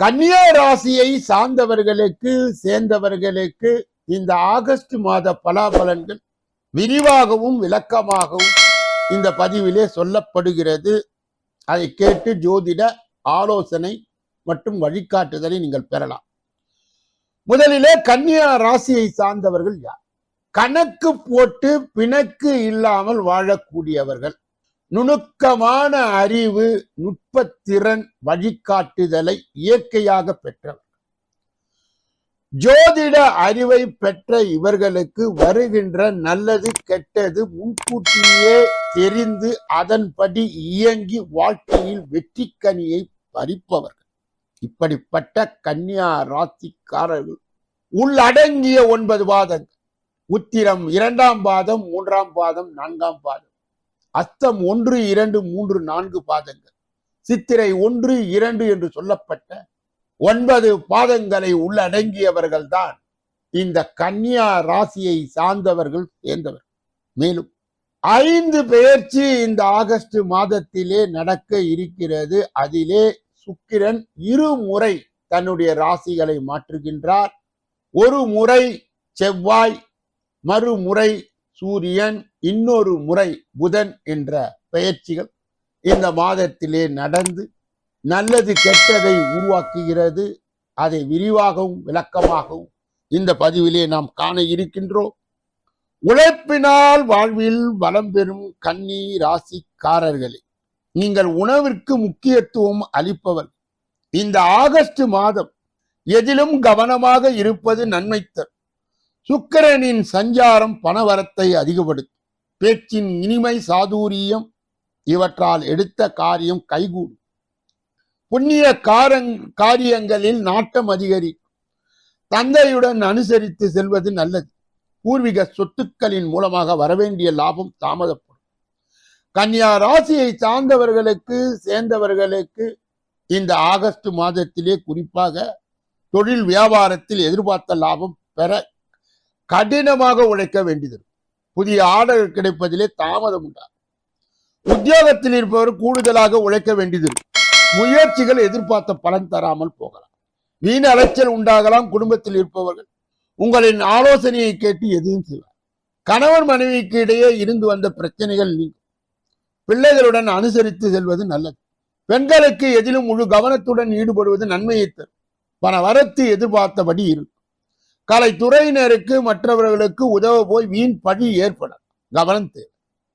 கன்னியா ராசியை சார்ந்தவர்களுக்கு சேர்ந்தவர்களுக்கு இந்த ஆகஸ்ட் மாத பலாபலன்கள் விரிவாகவும் விளக்கமாகவும் இந்த பதிவிலே சொல்லப்படுகிறது. அதை கேட்டு ஜோதிட ஆலோசனை மற்றும் வழிகாட்டுதலை நீங்கள் பெறலாம். முதலிலே கன்னியா ராசியை சார்ந்தவர்கள் யார்? கணக்கு போட்டு பிணக்கு இல்லாமல் வாழக்கூடியவர்கள். நுணுக்கமான அறிவு நுட்பத்திறன் வழிகாட்டுதலை இயற்கையாக பெற்றவர். ஜோதிட அறிவை பெற்ற இவர்களுக்கு வருகின்ற நல்லது கெட்டது முன்கூட்டியே தெரிந்து அதன்படி இயங்கி வாழ்க்கையில் வெற்றிக்கனியை பறிப்பவர்கள். இப்படிப்பட்ட கன்னியா ராசிக்காரர்கள் உள்ளடங்கிய ஒன்பது பாதங்கள். உத்திரம் இரண்டாம் பாதம் மூன்றாம் பாதம் நான்காம் பாதம். அஸ்தம் ஒன்று இரண்டு மூன்று நான்கு பாதங்கள். சித்திரை ஒன்று இரண்டு என்று சொல்லப்பட்ட ஒன்பது பாதங்களை உள்ளடங்கியவர்கள் தான் இந்த கன்னியா ராசியை சார்ந்தவர்கள் சேர்ந்தவர். மேலும் ஐந்து பெயர்ச்சி இந்த ஆகஸ்ட் மாதத்திலே நடக்க இருக்கிறது. அதிலே சுக்கிரன் இருமுறை தன்னுடைய ராசிகளை மாற்றுகின்றார். ஒரு முறை செவ்வாய் மறுமுறை சூரியன் இன்னொரு முறை புதன் என்ற பெயர்ச்சிகள் இந்த மாதத்திலே நடந்து நல்லது கெட்டதை உருவாக்குகிறது. அதை விரிவாகவும் விளக்கமாகவும் இந்த பதிவிலே நாம் காண இருக்கின்றோம். உழைப்பினால் வாழ்வில் வளம் பெறும் கன்னி ராசிக்காரர்களே நீங்கள் உணவிற்கு முக்கியத்துவம் அளிப்பவர் இந்த ஆகஸ்ட் மாதம் எதிலும் கவனமாக இருப்பது நன்மை தரும் சுக்கிரனின் சஞ்சாரம் பணவரத்தை அதிகப்படுத்தும். பேச்சின் இனிமை சாதுரியம் இவற்றால் எடுத்த காரியம் கைகூடும். புண்ணிய காரங் காரியங்களில் நாட்டம் அதிகரிக்கும். தந்தையுடன் அனுசரித்து செல்வது நல்லது. பூர்வீக சொத்துக்களின் மூலமாக வரவேண்டிய லாபம் தாமதப்படும். கன்னியா ராசியை சார்ந்தவர்களுக்கு சேர்ந்தவர்களுக்கு இந்த ஆகஸ்ட் மாதத்திலே குறிப்பாக தொழில் வியாபாரத்தில் எதிர்பார்த்த லாபம் பெற கடினமாக உழைக்க வேண்டியது. புதிய ஆர்டர் கிடைப்பதிலே தாமதம் உண்டாகும். உத்தியோகத்தில் இருப்பவர் கூடுதலாக உழைக்க வேண்டியது. முயற்சிகள் எதிர்பார்த்த பலன் தராமல் போகலாம். வீண் அலைச்சல் உண்டாகலாம் குடும்பத்தில் இருப்பவர்கள். உங்களின் ஆலோசனையை கேட்டு எதையும் செய்வார். கணவன் மனைவிக்கு இடையே இருந்து வந்த பிரச்சனைகள் நீங்கும். பிள்ளைகளுடன் அனுசரித்து செல்வது நல்லது. பெண்களுக்கு எதிலும் முழு கவனத்துடன் ஈடுபடுவது நன்மையை தரும். பண வரத்து எதிர்பார்த்தபடி இருக்கும். கலைத்துறையினருக்கு மற்றவர்களுக்கு உதவ போய் வீண் பழி ஏற்படும் கவனம் தேவை.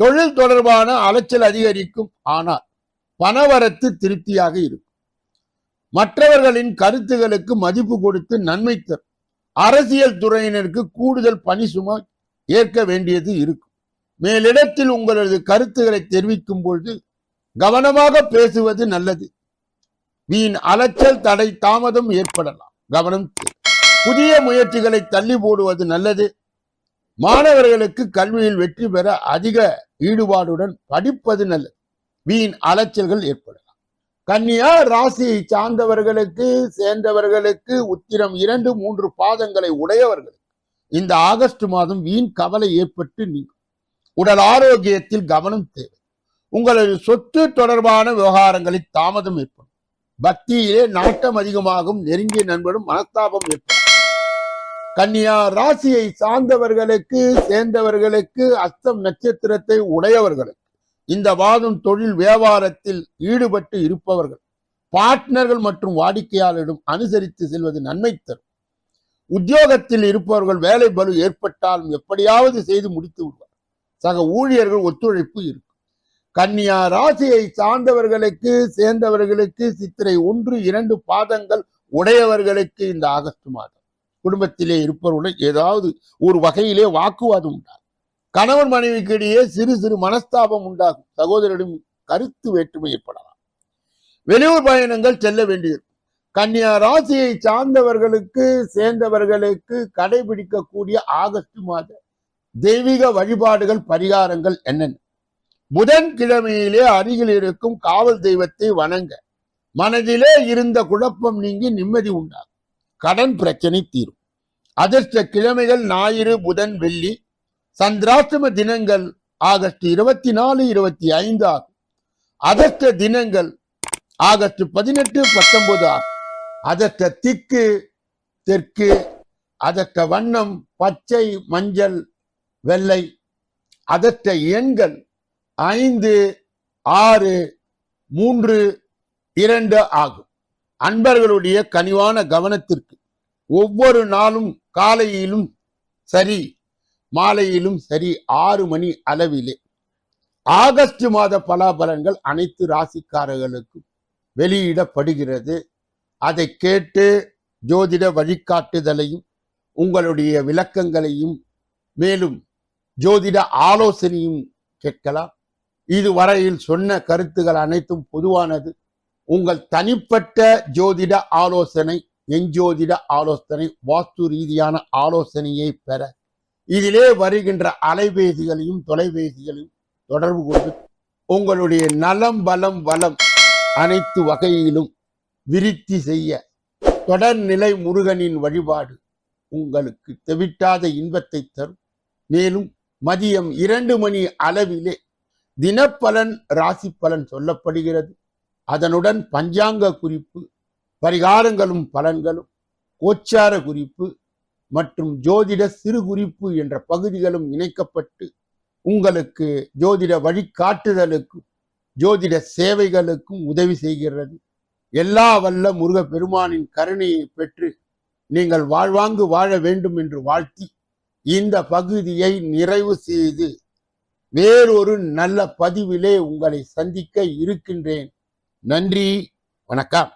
தொழில் தொடர்பான அலைச்சல் அதிகரிக்கும். ஆனால் பணவரத்து திருப்தியாக இருக்கும். மற்றவர்களின் கருத்துகளுக்கு மதிப்பு கொடுத்து நன்மை தரும். அரசியல் துறையினருக்கு கூடுதல் பணி சுமை ஏற்க வேண்டியது இருக்கும். மேலிடத்தில் உங்களது கருத்துக்களை தெரிவிக்கும் பொழுது கவனமாக பேசுவது நல்லது. வீண் அலைச்சல் தடை தாமதம் ஏற்படலாம். கவனம் தேவை. புதிய முயற்சிகளை தள்ளி போடுவது நல்லது. மாணவர்களுக்கு கல்வியில் வெற்றி பெற அதிக ஈடுபாடுடன் படிப்பது நல்லது. வீண் அலைச்சல்கள் ஏற்படலாம். கன்னியா ராசியை சார்ந்தவர்களுக்கு சேர்ந்தவர்களுக்கு உத்திரம் இரண்டு மூன்று பாதங்களை உடையவர்களுக்கு இந்த ஆகஸ்ட் மாதம் வீண் கவலை ஏற்பட்டு நீங்கும். உடல் ஆரோக்கியத்தில் கவனம் தேவை. உங்களது சொத்து தொடர்பான விவகாரங்களில் தாமதம் ஏற்படும். பக்தியிலே நாட்டம் அதிகமாகும். நெருங்கிய நண்பரும் மனஸ்தாபம் ஏற்படும். கன்னியா ராசியை சார்ந்தவர்களுக்கு சேர்ந்தவர்களுக்கு அஸ்தம் நட்சத்திரத்தை உடையவர்களுக்கு இந்த வாதம் தொழில் வியாபாரத்தில் ஈடுபட்டு இருப்பவர்கள் பார்ட்னர்கள் மற்றும் வாடிக்கையாளரிடம் அனுசரித்து செல்வது நன்மை தரும். உத்தியோகத்தில் இருப்பவர்கள் வேலை பலு ஏற்பட்டாலும் எப்படியாவது செய்து முடித்து விடுவார். சக ஊழியர்கள் ஒத்துழைப்பு இருக்கும். கன்னியா ராசியை சார்ந்தவர்களுக்கு சேர்ந்தவர்களுக்கு சித்திரை ஒன்று இரண்டு பாதங்கள் உடையவர்களுக்கு இந்த ஆகஸ்ட் மாதம். குடும்பத்திலே இருப்பவருடன் ஏதாவது ஒரு வகையிலே வாக்குவாதம் உண்டாகும். கணவன் மனைவிக்கு இடையே சிறு சிறு மனஸ்தாபம் உண்டாகும். சகோதரரிடம் கருத்து வேற்றுமை ஏற்படலாம். வெளியூர் பயணங்கள் செல்ல வேண்டியிருக்கும். கன்னியா ராசியை சார்ந்தவர்களுக்கு சேர்ந்தவர்களுக்கு கடைபிடிக்கக்கூடிய ஆகஸ்ட் மாத தெய்வீக வழிபாடுகள் பரிகாரங்கள் என்னென்ன? புதன் கிழமையிலே அருகில் இருக்கும் காவல் தெய்வத்தை வணங்க. மனதிலே இருந்த குழப்பம் நீங்கி நிம்மதி உண்டாகும். கடன் பிரச்சனை தீரும். அதிர்ஷ்ட கிழமைகள் ஞாயிறு புதன் வெள்ளி சந்திராசிரம தினங்கள் ஆகஸ்ட் இருபத்தி நாலு இருபத்தி ஐந்து ஆகும். அதிர்ஷ்ட தினங்கள் ஆகஸ்ட் பதினெட்டு பத்தொன்பது ஆகும். அதற்ற திக்கு தெற்கு அதற்ற வண்ணம் பச்சை மஞ்சள் வெள்ளை. அதற்ற எண்கள் ஐந்து ஆறு மூன்று இரண்டு ஆகும். அன்பர்களுடைய கனிவான கவனத்திற்கு ஒவ்வொரு நாளும் காலையிலும் சரி மாலையிலும் சரி ஆறு மணி அளவிலே ஆகஸ்ட் மாத பலாபலன்கள் அனைத்து ராசிக்காரர்களுக்கும் வெளியிடப்படுகிறது. அதை கேட்டு ஜோதிட வழிகாட்டுதலையும் உங்களுடைய விளக்கங்களையும் மேலும் ஜோதிட ஆலோசனையும் கேட்கலாம். இதுவரையில் சொன்ன கருத்துகள் அனைத்தும் பொதுவானது. உங்கள் தனிப்பட்ட ஜோதிட ஆலோசனை எஞ்சோதிட ஆலோசனை வாஸ்து ரீதியான ஆலோசனையை பெற. இதிலே வருகின்ற அலைபேசிகளையும் தொலைபேசிகளையும் தொடர்பு கொண்டு உங்களுடைய நலம் பலம் வளம் அனைத்து வகையிலும் விருத்தி செய்ய தொடர்நிலை முருகனின் வழிபாடு உங்களுக்கு தெவிட்டாத இன்பத்தை தரும். மேலும் மதியம் இரண்டு மணி அளவிலே தினப்பலன் ராசி பலன் சொல்லப்படுகிறது. அதனுடன் பஞ்சாங்க குறிப்பு பரிகாரங்களும் பலன்களும் கோச்சார குறிப்பு மற்றும் ஜோதிட சிறு குறிப்பு என்ற பகுதிகளும் இணைக்கப்பட்டு உங்களுக்கு ஜோதிட வழிகாட்டுதலுக்கும் ஜோதிட சேவைகளுக்கும் உதவி செய்கிறது. எல்லா வல்ல முருகப்பெருமானின் கருணையை பெற்று நீங்கள் வாழ்வாங்கு வாழ வேண்டும் என்று வாழ்த்தி இந்த பகுதியை நிறைவு செய்து வேறொரு நல்ல பதிவிலே உங்களை சந்திக்க இருக்கின்றேன். நன்றி வணக்கம்.